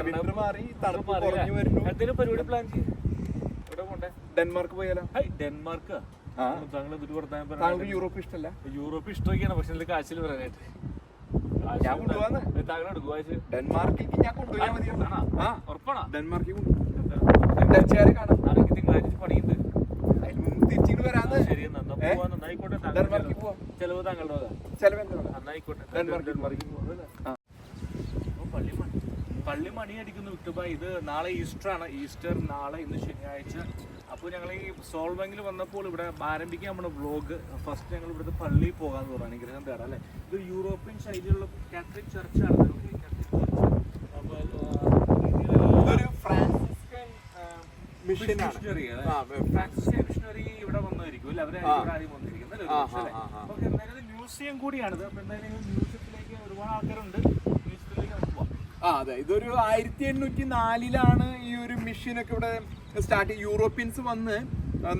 എന്തെങ്കിലും പരിപാടി പ്ലാൻ ചെയ്യും. ഡെൻമാർക്ക് പോയാലോ? ഡെൻമാർക്ക്. താങ്കൾ താങ്കൾക്ക് യൂറോപ്പ് ഇഷ്ടമല്ല യൂറോപ്പ് ഇഷ്ടമൊക്കെയാണ് പക്ഷെ ഇതിൽ കാശിൽ പറയാനായിട്ട്. ഞാൻ കൊണ്ടുപോവാന്ന്. താങ്കൾ ഡെൻമാർക്കിലേക്ക് ഞാൻ കൊണ്ടുപോയാൽ മതി ഉറപ്പാണോ? ഡെൻമാർക്കിൽ കൊണ്ടുപോകും ഡച്ചുകാരെ കാണാം. നാളേക്ക് തിങ്കളാഴ്ച പണിയുണ്ട്. അതിന് മുമ്പ് തിരിച്ചിട്ട് വരാന്ന്. ശരി നന്നായിക്കോട്ടെ ഡെൻമാർക്കിൽ പോവാം. ചെലവ് താങ്കളുടെ ചെലവ് ചെലവെന്താ നന്നായിക്കോട്ടെ. ഡെൻമാർക്കിൽ ഡെൻമാർക്കിൽ പോവാം അല്ലേ? ആ. ഓ, പള്ളി മണി പള്ളി മണി അടിക്കുന്നു വിട്ടുബ ഇത് നാളെ ഈസ്റ്റർ ആണ്. ഈസ്റ്റർ നാളെ ഇന്ന് ശനിയാഴ്ച. അപ്പോൾ ഞങ്ങൾ ഈ സോൾവെങ്കിൽ വന്നപ്പോൾ ഇവിടെ ആരംഭിക്കാൻ നമ്മുടെ വ്ലോഗ് ഫസ്റ്റ് ഞങ്ങൾ ഇവിടുത്തെ പള്ളിയിൽ പോകാൻ പറഞ്ഞു അനുഗ്രഹം തേടാം അല്ലേ? ഇത് യൂറോപ്യൻ ശൈലിയുള്ള കാത്തലിക് ചർച്ചാണ് ഇതൊരു ഫ്രാൻസിസ്കൻ മിഷനറി ഇവിടെ വന്നായിരിക്കും അല്ലെ? അവരെ ആദ്യം വന്നിരിക്കുന്നത് മ്യൂസിയം കൂടിയാണിത്. അപ്പോൾ എന്തായാലും മ്യൂസിയത്തിലേക്ക് ഒരുപാട് ആൾക്കാരുണ്ട്. അതെ. ഇതൊരു ആയിരത്തി എണ്ണൂറ്റി നാലിലാണ് ഈ ഒരു മെഷീനൊക്കെ ഇവിടെ സ്റ്റാർട്ട് യൂറോപ്യൻസ് വന്ന്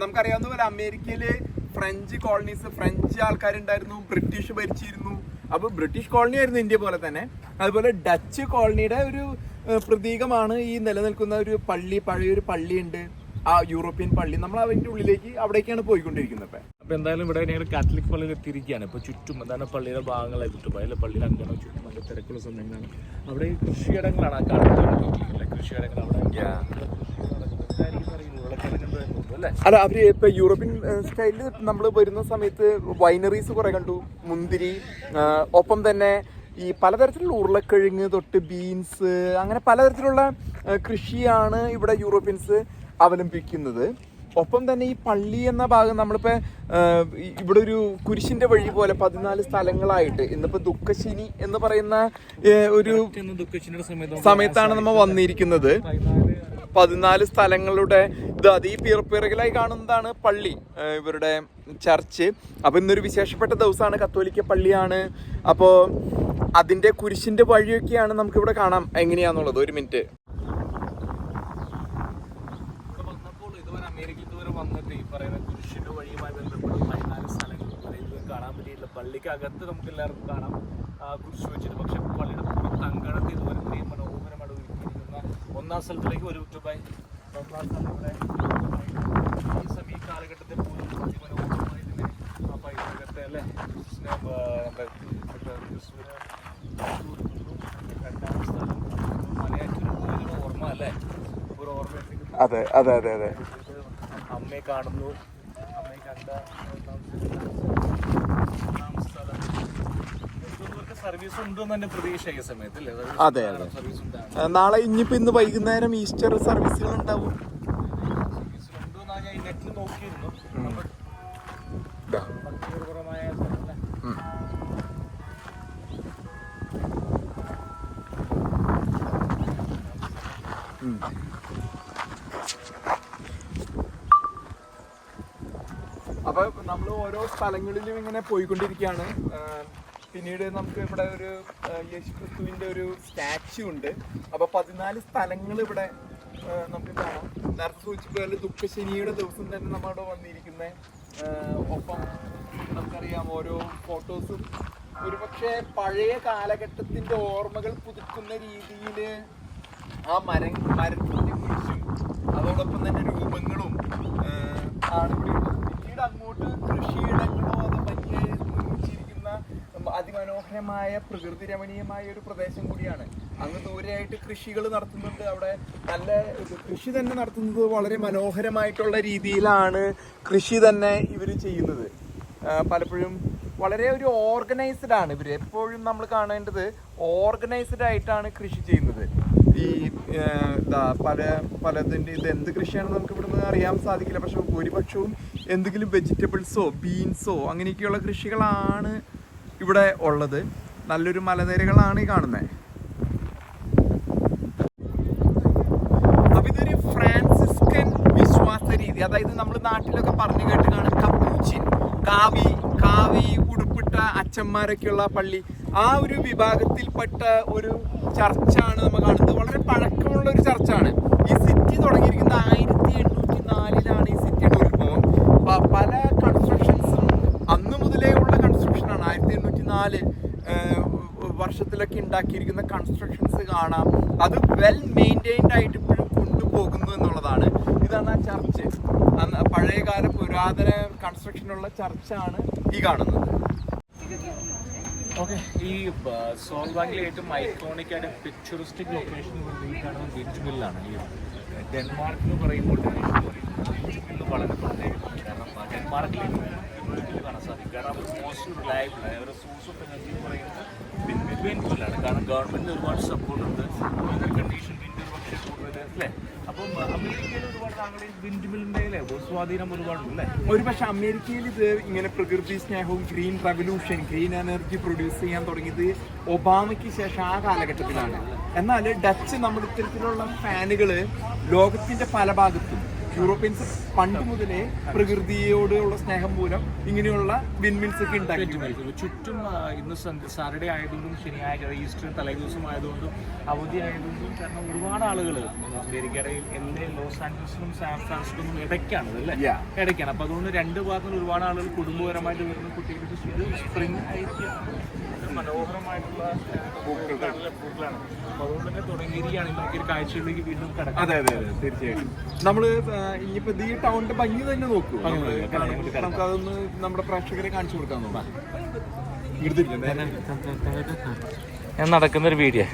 നമുക്കറിയാവുന്ന പോലെ അമേരിക്കയിൽ ഫ്രഞ്ച് കോളനീസ് ഫ്രഞ്ച് ആൾക്കാരുണ്ടായിരുന്നു ബ്രിട്ടീഷ് ഭരിച്ചിരുന്നു. അപ്പോൾ ബ്രിട്ടീഷ് കോളനി ആയിരുന്നു ഇന്ത്യ പോലെ തന്നെ. അതുപോലെ ഡച്ച് കോളനിയുടെ ഒരു പ്രതീകമാണ് ഈ നിലനിൽക്കുന്ന ഒരു പള്ളി പഴയൊരു പള്ളിയുണ്ട്. ആ യൂറോപ്യൻ പള്ളി. നമ്മൾ അതിന്റെ ഉള്ളിലേക്ക് അവിടേക്കാണ് പോയിക്കൊണ്ടിരിക്കുന്നത്. അപ്പോൾ എന്തായാലും ഇവിടെ ഞങ്ങൾ കാത്തലിക് പള്ളിയിൽ എത്തിയിരിക്കുകയാണ്. ഇപ്പോൾ ചുറ്റും എന്താണ് പള്ളിയുടെ ഭാഗങ്ങളായി ചുറ്റും അതിലെ പള്ളിയുടെ അങ്കണം ചുറ്റും നല്ല തിരക്കുള്ള സമയങ്ങളാണ്. അവിടെ ഈ കൃഷിയിടങ്ങളാണ് ആ കാണുന്നത്. കൃഷിയിടങ്ങൾ അവിടെ അല്ല അവർ ഇപ്പൊ യൂറോപ്യൻ സ്റ്റൈലിൽ നമ്മൾ വരുന്ന സമയത്ത് വൈനറീസ് കുറെ കണ്ടു. മുന്തിരി ഒപ്പം തന്നെ ഈ പലതരത്തിലുള്ള ഉരുളക്കിഴങ്ങ് തൊട്ട് ബീൻസ് അങ്ങനെ പലതരത്തിലുള്ള കൃഷിയാണ് ഇവിടെ യൂറോപ്യൻസ് അവലംബിക്കുന്നത്. ഒപ്പം തന്നെ ഈ പള്ളി എന്ന ഭാഗം നമ്മളിപ്പോ ഇവിടെ ഒരു കുരിശിന്റെ വഴി പോലെ പതിനാല് സ്ഥലങ്ങളായിട്ട് ഇന്നിപ്പോ ദുഃഖശിനി എന്ന് പറയുന്ന ഒരു സമയത്താണ് നമ്മൾ വന്നിരിക്കുന്നത്. പതിനാല് സ്ഥലങ്ങളുടെ ഇത് അത് ഈ പിറപ്പിറകിലായി കാണുന്നതാണ് പള്ളി ഇവരുടെ ചർച്ച്. അപ്പൊ ഇന്നൊരു വിശേഷപ്പെട്ട ദിവസമാണ് കത്തോലിക്ക പള്ളിയാണ്. അപ്പോ അതിന്റെ കുരിശിന്റെ വഴിയൊക്കെയാണ് നമുക്ക് ഇവിടെ കാണാം എങ്ങനെയാന്നുള്ളത്. ഒരു മിനിറ്റ് ഇവിടെ വന്നപ്പോൾ ഇതുവരെ അമേരിക്കയിൽ ഇതുവരെ വന്നിട്ട് ഈ പറയുന്ന കുരിശിന്റെ വഴിയുമായി ബന്ധപ്പെട്ട് പതിനാല് സ്ഥലങ്ങൾ. അതായത് കാണാൻ പറ്റിയില്ല പള്ളിക്കകത്ത് നമുക്ക് എല്ലാവർക്കും കാണാം. കുരിശ് വെച്ചിട്ട്. പക്ഷെ പള്ളിയുടെ പുറത്ത് ഇതുവരെ ഇത്രയും മനോഹരമാണ് ഒരുക്കിയിരിക്കുന്ന ഒന്നാം സ്ഥലത്തിലേക്ക് ഒരു കുറ്റുബായി ഒന്നാം സ്ഥലം ഇവിടെ ഈ സമയം കാലഘട്ടത്തിൽ പോലും അതിമനോഹരമായി ഇതിനെ ആ പൈതൃകത്തെ അല്ലേ? ഒരു അതെ അതെ അതെ അതെ. അമ്മയെ കാണുന്നു. അമ്മയെ കണ്ട സർവീസ് ഉണ്ടെന്ന് തന്നെ പ്രതീക്ഷ ഈ സമയത്ത് അല്ലേ? അതെ, അതെ. നാളെ ഇനിയിപ്പോ ഇന്ന് വൈകുന്നേരം ഈസ്റ്റർ സർവീസുകൾ ഉണ്ടാവും നോക്കിയിരുന്നു. നമ്മൾ ദാ. ഭക്തിപരമായ സ്ഥലമല്ലേ? ഉം. ഉം. അപ്പൊ നമ്മൾ ഓരോ സ്ഥലങ്ങളിലും ഇങ്ങനെ പോയിക്കൊണ്ടിരിക്കുകയാണ് പിന്നീട് നമുക്ക് ഇവിടെ ഒരു യേശു യേശുക്രിസ്തുവിന്റെ ഒരു സ്റ്റാച്ചു ഉണ്ട് അപ്പൊ പതിനാല് സ്ഥലങ്ങൾ ഇവിടെ നമുക്ക് കാണാം നേരത്തെ സൂചിച്ചതുപോലെ ദുഃഖശനിയുടെ ദിവസം തന്നെ നമ്മുടെ വന്നിരിക്കുന്ന ഒപ്പം നമുക്കറിയാം ഓരോ ഫോട്ടോസും ഒരുപക്ഷെ പഴയ കാലഘട്ടത്തിന്റെ ഓർമ്മകൾ പുതുക്കുന്ന രീതിയിൽ ആ മരം മരത്തിന്റെ കുരിശും അതോടൊപ്പം തന്നെ രൂപങ്ങളും ആണ് ഇവിടെ ഉള്ളത് അങ്ങോട്ട് കൃഷിയിടങ്ങളോ അത് വലിയ നിർമ്മിച്ചിരിക്കുന്ന അതിമനോഹരമായ പ്രകൃതി രമണീയമായ ഒരു പ്രദേശം കൂടിയാണ്. അങ്ങ് ദൂരെയായിട്ട് കൃഷികൾ നടത്തുന്നുണ്ട്. അവിടെ നല്ല കൃഷി തന്നെ നടത്തുന്നത് വളരെ മനോഹരമായിട്ടുള്ള രീതിയിലാണ് കൃഷി തന്നെ ഇവർ ചെയ്യുന്നത്. പലപ്പോഴും വളരെ ഒരു ഓർഗനൈസ്ഡ് ആണ് ഇവർ എപ്പോഴും നമ്മൾ കാണേണ്ടത് ഓർഗനൈസ്ഡ് ആയിട്ടാണ് കൃഷി ചെയ്യുന്നത്. ഈ എന്താ പല പലതിന്റെ ഇത് എന്ത് കൃഷിയാണെന്ന് നമുക്ക് ഇവിടുന്ന് അറിയാൻ സാധിക്കില്ല. പക്ഷെ ഭൂരിപക്ഷവും എന്തെങ്കിലും വെജിറ്റബിൾസോ ബീൻസോ അങ്ങനെയൊക്കെയുള്ള കൃഷികളാണ് ഇവിടെ ഉള്ളത്. നല്ലൊരു മലനിരകളാണ് ഈ കാണുന്നത് ഇതൊരു ഫ്രാൻസിസ്കൻ വിശ്വാസ രീതി. അതായത് നമ്മൾ നാട്ടിലൊക്കെ പറഞ്ഞു കേട്ട് കപ്പൂച്ചിൻ കാവി കാവി ഉടുപ്പിട്ട അച്ഛന്മാരൊക്കെയുള്ള പള്ളി. ആ ഒരു വിഭാഗത്തിൽപ്പെട്ട ഒരു ചർച്ചാണ് നമ്മൾ കാണുന്നത്. വളരെ പഴക്കമുള്ള ഒരു ചർച്ചാണ്. ഈ സിറ്റി തുടങ്ങിയിരിക്കുന്നത് ആയിരത്തി എണ്ണൂറ്റി നാലിലാണ് ഈ സിറ്റിയുടെ ഉത്ഭവം. പല കൺസ്ട്രക്ഷൻസും അന്ന് മുതലേ ഉള്ള കൺസ്ട്രക്ഷനാണ് ആയിരത്തി എണ്ണൂറ്റി നാല് വർഷത്തിലൊക്കെ ഉണ്ടാക്കിയിരിക്കുന്ന കൺസ്ട്രക്ഷൻസ് കാണാം. അത് വെൽ മെയിന്റെയിൻഡ് ആയിട്ട് ഇപ്പോഴും കൊണ്ടുപോകുന്നു എന്നുള്ളതാണ്. ഇതാണ് ആ ചർച്ച്. പഴയകാല പുരാതന കൺസ്ട്രക്ഷനുള്ള ചർച്ചാണ് ഈ കാണുന്നത്. ഓക്കെ ഈ സോൾവാങ്കിലെ ഏറ്റവും ഐക്കോണിക് ആയിട്ട് പിക്ചറിസ്റ്റിക് ലൊക്കേഷൻ കാണുന്ന ബീച്ച് ഈ ഡെൻമാർക്ക് എന്ന് പറയുമ്പോൾ വളരെ പ്രത്യേകമാണ് കാരണം ഡെൻമാർക്കിൽ കാരണം മോസ്റ്റ് റിലയബിൾ അവരുടെ സോഴ്സ് ഓഫ് എനർജി എന്ന് പറയുന്നത് വിൻ മില്ലാണ് കാരണം ഗവൺമെന്റ് ഒരുപാട് വെതർ കണ്ടീഷൻ വിൻഡ് പക്ഷേ കൂടുതൽ അല്ലേ അപ്പം അമേരിക്കയിൽ ഇത് ഇങ്ങനെ പ്രകൃതി സ്നേഹവും green revolution green energy produce ചെയ്യാൻ തുടങ്ങിയത് ഒബാമയ്ക്ക് ശേഷം ആ കാലഘട്ടത്തിലാണ്. എന്നാൽ ഡച്ച് നമ്മുടെ ഇത്തരത്തിലുള്ള ഫാനുകൾ ലോകത്തിന്റെ പല ഭാഗത്തും യൂറോപ്യൻസ് പണ്ട് മുതലേ പ്രകൃതിയോടുള്ള സ്നേഹം മൂലം ഇങ്ങനെയുള്ള വിൻമിൻസ് ഒക്കെ ഉണ്ടാക്കി. ചുറ്റും ഇന്ന് സാറ്റർഡേ ആയതുകൊണ്ടും ശനിയാഴ്ച ഈസ്റ്റർ തലേദിവസം ആയതുകൊണ്ടും അവധി ആയതുകൊണ്ടും കാരണം ഒരുപാട് ആളുകൾ അമേരിക്കയുടെ എല്ലാ ലോസ് ആഞ്ചലസിലും സാൻ ഇടയ്ക്കാണ് അല്ലേ? ഇടയ്ക്കാണ്. അപ്പോൾ അതുകൊണ്ട് രണ്ട് ഭാഗത്തുനിന്ന് ഒരുപാട് ആളുകൾ കുടുംബപരമായിട്ട് വരുന്ന കുട്ടികൾക്ക് സ്പ്രിംഗ് മനോഹരമായിട്ടുള്ള പൂക്കളാണ്. അപ്പോൾ അതുകൊണ്ട് തന്നെ തുടങ്ങിയിരിക്കുകയാണ്. നമുക്കൊരു കാഴ്ചയിലേക്ക് വീണ്ടും കിടക്കാം. അതെ അതെ അതെ. തീർച്ചയായിട്ടും. നമ്മൾ ആ, ഇനിയിപ്പോ ഇത് ഈ ടൗണിന്റെ ഭംഗി തന്നെ നോക്കൂ. ഭംഗി നമ്മൾ നോക്കാം. കാരണം നമുക്ക് അതൊന്ന് നമ്മുടെ പ്രേക്ഷകരെ കാണിച്ചു കൊടുക്കാൻ നോക്കാം. ഞാൻ നടക്കുന്ന ഒരു വീഡിയോ.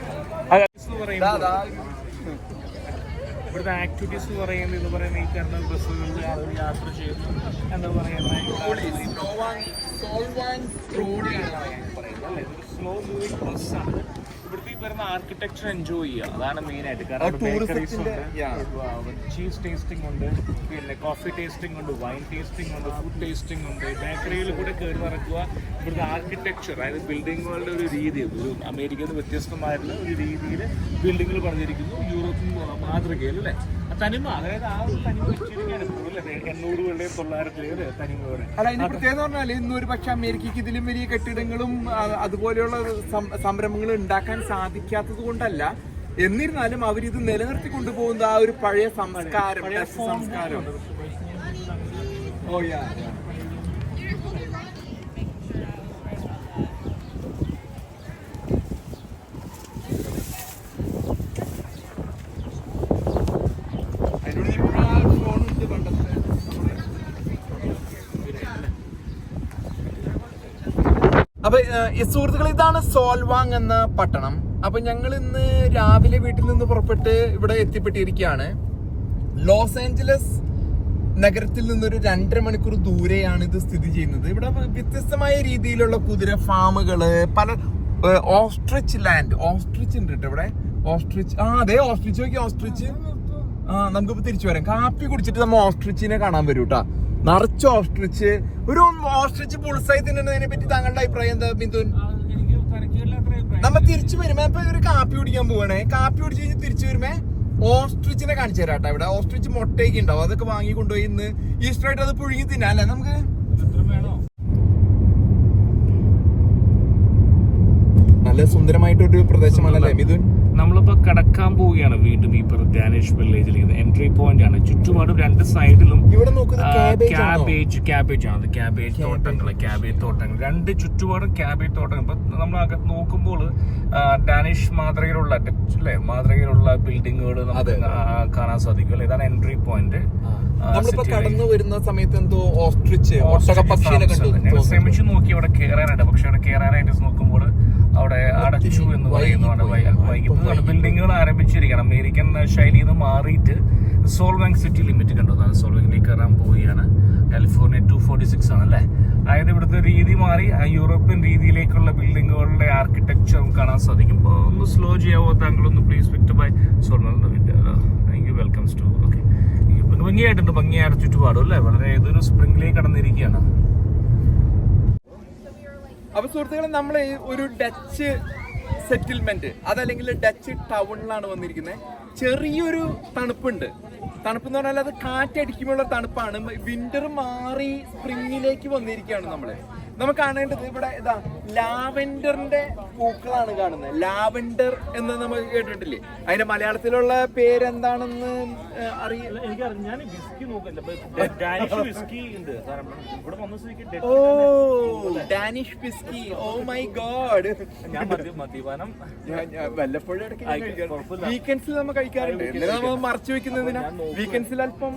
ഇവിടുത്തെ ആക്ടിവിറ്റീസ് എന്ന് പറയുന്നത് എന്ന് പറയുന്ന ഈ കാരണം ബസ്സുകളിൽ ആളുകൾ യാത്ര ചെയ്യുന്നു. എന്ന് പറയുന്ന? സ്ലോ മൂവിങ് ബസ്സാണ് ഇവിടുത്തെ വരുന്ന ആർക്കിടെക്ചർ എൻജോയ് ചെയ്യുക. അതാണ് മെയിൻ ആയിട്ട്. കാരണം ബേക്കറീസ്. ഉണ്ട് ചീസ് ടേസ്റ്റിംഗ് ഉണ്ട് പിന്നെ കോഫി ടേസ്റ്റിംഗ് ഉണ്ട് വൈൻ ടേസ്റ്റിംഗ് ഉണ്ട് ഫുഡ് ടേസ്റ്റിംഗ് ഉണ്ട്. ബേക്കറിയിൽ കൂടെ കയറി നടക്കുക ഇവിടുത്തെ ആർക്കിടെക്ചർ അതായത് ബിൽഡിങ്ങുകളുടെ ഒരു രീതി ഒരു അമേരിക്കയിൽ നിന്ന് വ്യത്യസ്തമായിട്ടുള്ള ഒരു രീതിയിൽ ബിൽഡിങ്ങുകൾ പറഞ്ഞിരിക്കുന്നു യൂറോപ്യൻ മാതൃകയിൽ അല്ലേ? തനിമ. അതായത് ആ ഒരു തനിമ വെച്ചിരിക്കുകയാണ്. ഇപ്പോൾ അല്ലേ എണ്ണൂറുകളുടെയും ഇതിന്റെ പ്രത്യേകത പറഞ്ഞാൽ ഇന്ന് ഒരു പക്ഷെ അമേരിക്കക്ക് ഇതിലും വലിയ കെട്ടിടങ്ങളും അതുപോലെയുള്ള സംരംഭങ്ങൾ ഉണ്ടാക്കാൻ സാധിക്കാത്തത് കൊണ്ടല്ല. എന്നിരുന്നാലും അവരിത് നിലനിർത്തി കൊണ്ടുപോകുന്ന ആ ഒരു പഴയ സംസ്കാരം സംസ്കാരം. ഓ യാ അതിനോട് ഇപ്പോഴും ഫോണുണ്ട് പണ്ടത്തെ അപ്പൊ ഏഹ്, ഈ സുഹൃത്തുക്കൾ ഇതാണ് സോൽവാങ് എന്ന പട്ടണം. അപ്പൊ ഞങ്ങൾ ഇന്ന് രാവിലെ വീട്ടിൽ നിന്ന് പുറപ്പെട്ട് ഇവിടെ എത്തിപ്പെട്ടിരിക്കുകയാണ്. ലോസ് ഏഞ്ചലസ് നഗരത്തിൽ നിന്നൊരു രണ്ടര മണിക്കൂർ ദൂരെയാണ് ഇത് സ്ഥിതി ചെയ്യുന്നത്. ഇവിടെ വ്യത്യസ്തമായ രീതിയിലുള്ള കുതിര ഫാമുകൾ പല ഓസ്ട്രിച്ച് ലാൻഡ് ഓസ്ട്രിച്ച് ഉണ്ട് കേട്ടോ ഇവിടെ. ഓസ്ട്രിച്ച് ആ അതെ ഓസ്ട്രിച്ച് നോക്കി ഓസ്ട്രിച്ച്. ആ നമുക്കിപ്പോ തിരിച്ചു വരാം. കാപ്പി കുടിച്ചിട്ട് നമ്മൾ ഓസ്ട്രിച്ചിനെ കാണാൻ വരും നിറച്ച് ഓസ്ട്രിച്ച് ഒരു ഓസ്ട്രിച്ച് പുൾസായി തിന്നതിനെ പറ്റി താങ്കളുടെ അഭിപ്രായം എന്താ ബിന്ദു നമ്മ തിരിച്ചു വരുമ്പോ ഇപ്പൊ ഒരു കാപ്പി കുടിക്കാൻ പോവാണേ. കാപ്പി കുടിച്ച് കഴിഞ്ഞ് തിരിച്ചു വരുമ്പോ ഓസ്ട്രിച്ചിനെ കാണിച്ചു തരാട്ടോ ഇവിടെ. ഓസ്ട്രിച്ച് മുട്ടയൊക്കെ ഉണ്ടാവും. അതൊക്കെ വാങ്ങി കൊണ്ടുപോയി ഇന്ന് ഈസ്റ്റർ ആയിട്ട് അത് പുഴുങ്ങി തിന്നാം അല്ലേ നമുക്ക് ഇത്ര വേണോ നല്ല സുന്ദരമായിട്ടൊരു പ്രദേശമാണല്ലേ? മിഥുൻ? നമ്മളിപ്പോ കടക്കാൻ പോവുകയാണ് വീണ്ടും ഈ ഡാനിഷ് വില്ലേജിലേക്ക്. എൻട്രി പോയിന്റ് ആണ്. ചുറ്റുപാടും രണ്ട് സൈഡിലും ഇവിടെ? ക്യാബേജ് ക്യാബേജ് ആണ്? ക്യാബേജ് തോട്ടങ്ങൾ ക്യാബേജ് തോട്ടങ്ങൾ. രണ്ട് ചുറ്റുപാടും ക്യാബേജ് തോട്ടങ്ങൾ. ഇപ്പൊ നമ്മൾ അകത്ത് നോക്കുമ്പോൾ ഡാനിഷ് മാതൃകയിലുള്ള അല്ലെ അല്ലേ മാതൃകയിലുള്ള ബിൽഡിങ്ങുകൾ നമുക്ക് കാണാൻ സാധിക്കും അല്ലേ? ഇതാണ് എൻട്രി പോയിന്റ് നമ്മളിപ്പോ കടന്നു വരുന്ന സമയത്ത് എന്തോ ഓസ്ട്രിച്ച് ഒട്ടക പക്ഷിയെ ശ്രമിച്ചു നോക്കി അവിടെ കയറാനായിട്ട് പക്ഷെ അവിടെ കയറാനായിട്ട് നോക്കുമ്പോൾ അവിടെ അടച്ചു എന്ന് പറയുന്നതാണ് വൈകിട്ട് ബിൽഡിങ്ങുകൾ ആരംഭിച്ചിരിക്കുകയാണ് അമേരിക്കൻ ശൈലിയിൽ നിന്ന് മാറിയിട്ട് സോൾവാങ് സിറ്റി ലിമിറ്റ് കണ്ടതാണ് സോൾവാങ്ങിലേക്ക് കയറാൻ പോവുകയാണ്. കാലിഫോർണിയ ടു ഫോർട്ടി സിക്സ് ആണ് അല്ലേ അതായത് ഇവിടുത്തെ രീതി മാറി. യൂറോപ്യൻ രീതിയിലേക്കുള്ള ബിൽഡിങ്ങുകളുടെ ആർക്കിടെക്ചർ കാണാൻ സാധിക്കും. അപ്പോൾ ഒന്ന് സ്ലോ ചെയ്യാവോ താങ്കളൊന്ന് please വിക്ട് by Solvang thank you welcomes to okay ഭംഗിയായിട്ടുണ്ട്. ഭംഗിയായ ചുറ്റുപാടും അല്ലേ? വളരെ ഏതൊരു സ്പ്രിംഗിലേക്ക് കടന്നിരിക്കുകയാണ്. അപ്പൊ സുഹൃത്തുക്കളെ നമ്മൾ ഒരു ഡച്ച് സെറ്റിൽമെന്റ് അതല്ലെങ്കിൽ ഡച്ച് ടൗണിലാണ് വന്നിരിക്കുന്നത് ചെറിയൊരു തണുപ്പുണ്ട്. തണുപ്പ് എന്ന് പറഞ്ഞാൽ അത് കാറ്റടിക്കുമ്പോഴുള്ള തണുപ്പാണ്. വിന്റർ മാറി സ്പ്രിങ്ങിലേക്ക് വന്നിരിക്കുകയാണ് നമ്മൾ. നമുക്ക് കാണേണ്ടത് ഇവിടെ ഇതാ ലാവെൻഡറിന്റെ പൂക്കളാണ് കാണുന്നത്. ലാവെൻഡർ എന്ന് നമ്മൾ കേട്ടിട്ടില്ലേ? അതിന്റെ മലയാളത്തിലുള്ള പേരെന്താണെന്ന് എന്താണെന്ന് അറിയില്ല oh Danish whisky oh my God. വല്ലപ്പോഴും വീക്കെൻഡ്സിൽ നമ്മൾ കഴിക്കാറുണ്ട്. നമ്മൾ മറച്ചു വെക്കുന്നതിനാ? വീക്കെൻഡ്സിൽ അല്പം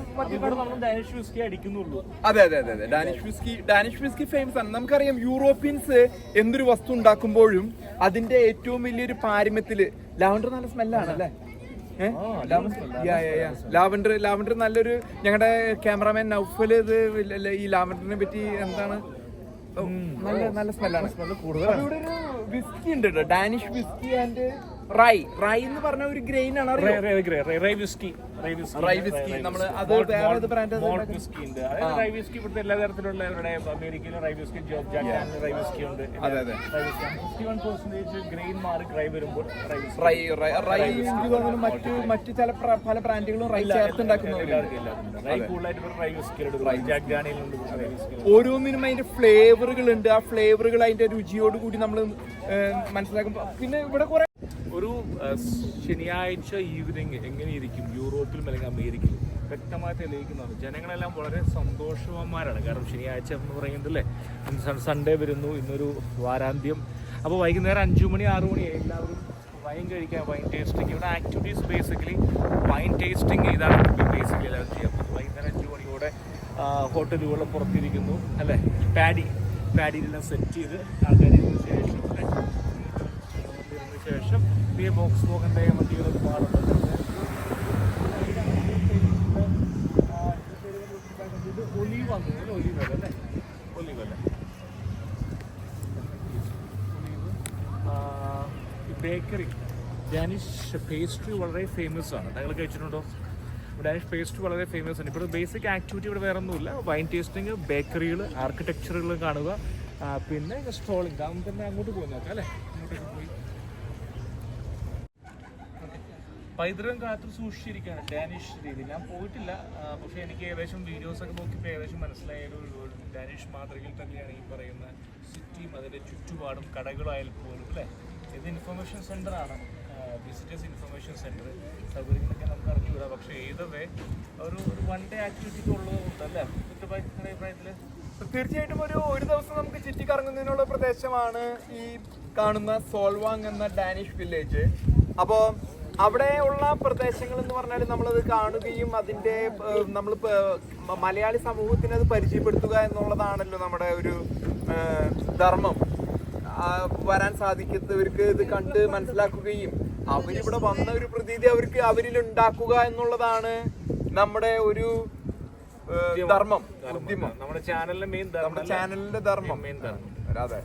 ഡാനിഷ് വിസ്കി അടിക്കുന്നുള്ളൂ. അതെ അതെ അതെ അതെ. Danish whisky Danish whisky famous ആണ്. നമുക്കറിയാം യൂറോപ്യൻസ് എന്തൊരു വസ്തു ഉണ്ടാക്കുമ്പോഴും അതിന്റെ ഏറ്റവും വലിയൊരു പാരമ്യത്തിൽ ലാവണ്ടർ നല്ല സ്മെല്ലാണ് അല്ലേ ലാവണ്ടർ ലാവണ്ടർ നല്ലൊരു ഞങ്ങളുടെ ക്യാമറാമാൻ നൗഫൽ ഇത് ഈ ലാവണ്ടറിനെ പറ്റി എന്താണ്? നല്ല നല്ല സ്മെല്ലാണ്. സ്മെല്ല് കൂടുതൽ വിസ്കി ഉണ്ട് കേട്ടോ Danish whisky and rye rye എന്ന് പറഞ്ഞ ഒരു ഗ്രെയിൻ ആണ് നമ്മൾ അത് വേറെ ഏത് ബ്രാൻഡ് ഇവിടുത്തെ എല്ലാ തരത്തിലുള്ള അമേരിക്കയിലെ റൈ ജോബ് ജാക്കാനിലെ റൈ ഉണ്ട്. ഗ്രെയിൻ മാറി റൈ വരുമ്പോൾ റൈ റൈ മറ്റു മറ്റു ചില പല ബ്രാൻഡുകളും റൈ ഓരോന്നിനും അതിന്റെ ഫ്ലേവറുകൾ ഉണ്ട്. ആ ഫ്ലേവറുകൾ അതിന്റെ രുചിയോട് കൂടി നമ്മൾ മനസ്സിലാക്കും. പിന്നെ ഇവിടെ കുറെ ഒരു ശനിയാഴ്ച ഈവനിങ് എങ്ങനെയിരിക്കും? യൂറോപ്പിലും അല്ലെങ്കിൽ അമേരിക്കയിലും? വ്യക്തമായി തെളിയിക്കുന്നതാണ്. ജനങ്ങളെല്ലാം വളരെ സന്തോഷവാന്മാരാണ്. കാരണം ശനിയാഴ്ച എന്ന് പറയുന്നത് അല്ലേ? സൺഡേ വരുന്നു. ഇന്നൊരു വാരാന്ത്യം. അപ്പോൾ വൈകുന്നേരം അഞ്ചു മണി ആറു മണി എല്ലാവരും വൈൻ കഴിക്കാൻ വൈൻ ടേസ്റ്റിംഗ് ഇവിടെ ആക്ടിവിറ്റീസ് ബേസിക്കലി വൈൻ ടേസ്റ്റിംഗ് ഇതാണ് ബേസിക്കലി എല്ലാവരും ചെയ്യാം വൈകുന്നേരം അഞ്ചു മണിയോടെ ഹോട്ടലുകളിൽ പുറത്തിരിക്കുന്നു. അല്ലേ? പാഡി പാഡിയിലെല്ലാം സെറ്റ് ചെയ്ത് ആൾക്കാർ ശേഷം ശേഷം പി ബോക്സ് ബോഗിന്റെ വണ്ടികൾ ഒലീവ് അല്ലേ? ബേക്കറി ഡാനിഷ് പേസ്ട്രി വളരെ ഫേമസ് ആണ്. താങ്കൾ കഴിച്ചിട്ടുണ്ടോ? ഡാനിഷ് പേസ്ട്രി വളരെ ഫേമസ് ആണ്. ഇപ്പോൾ ബേസിക് ആക്ടിവിറ്റി ഇവിടെ വേറെ ഒന്നുമില്ല വൈൻ ടേസ്റ്റിംഗ് ബേക്കറികൾ ആർക്കിടെക്ചറുകൾ കാണുക പിന്നെ സ്ട്രോളിംഗ് അതൊന്നും തന്നെ അങ്ങോട്ട് പോയി നോക്കാം അല്ലേ? അങ്ങോട്ടേക്ക് പോയി. പൈതൃകം കാത്തു സൂക്ഷിച്ചിരിക്കുകയാണ് ഡാനിഷ് രീതി. ഞാൻ പോയിട്ടില്ല. പക്ഷെ എനിക്ക് ഏകദേശം വീഡിയോസ് ഒക്കെ നോക്കിയപ്പോൾ ഏകദേശം മനസ്സിലായ ഒരു ഡാനിഷ് മാതൃകയിൽ തന്നെയാണ് ഈ പറയുന്ന സിറ്റിയും അതിന്റെ ചുറ്റുപാടും കടകളായാലും പോലും അല്ലേ? ഇത് ഇൻഫർമേഷൻ സെന്ററാണ് വിസിറ്റേഴ്സ് ഇൻഫർമേഷൻ സെന്റർ സൗകര്യങ്ങളൊക്കെ നമുക്ക് അറിഞ്ഞുകൂടാ. പക്ഷേ ഏതവേ ഒരു ഒരു വൺ ഡേ ആക്ടിവിറ്റിക്ക് ഉള്ളതുകൊണ്ട് അല്ലേ? കുറ്റപ്പായ അഭിപ്രായത്തിൽ തീർച്ചയായിട്ടും ഒരു ഒരു ദിവസം നമുക്ക് ചുറ്റിക്കറങ്ങുന്നതിനുള്ള പ്രദേശമാണ് ഈ കാണുന്ന സോൾവാങ് എന്ന ഡാനിഷ് വില്ലേജ് അപ്പോൾ അവിടെ ഉള്ള പ്രദേശങ്ങൾ എന്ന് പറഞ്ഞാൽ നമ്മളത് കാണുകയും അതിന്റെ നമ്മൾ മലയാളി സമൂഹത്തിന് അത് പരിചയപ്പെടുത്തുക എന്നുള്ളതാണല്ലോ നമ്മുടെ ഒരു ധർമ്മം. വരാൻ സാധിക്കുന്നവർക്ക് ഇത് കണ്ട് മനസ്സിലാക്കുകയും അവരിവിടെ വന്ന ഒരു പ്രതീതി അവർക്ക് അവരിൽ ഉണ്ടാക്കുക എന്നുള്ളതാണ് നമ്മുടെ ഒരു ധർമ്മം. നമ്മുടെ ചാനലിന്റെ മെയിൻ നമ്മുടെ ചാനലിന്റെ ധർമ്മം. മെയിൻ ധർമ്മം. അതെ.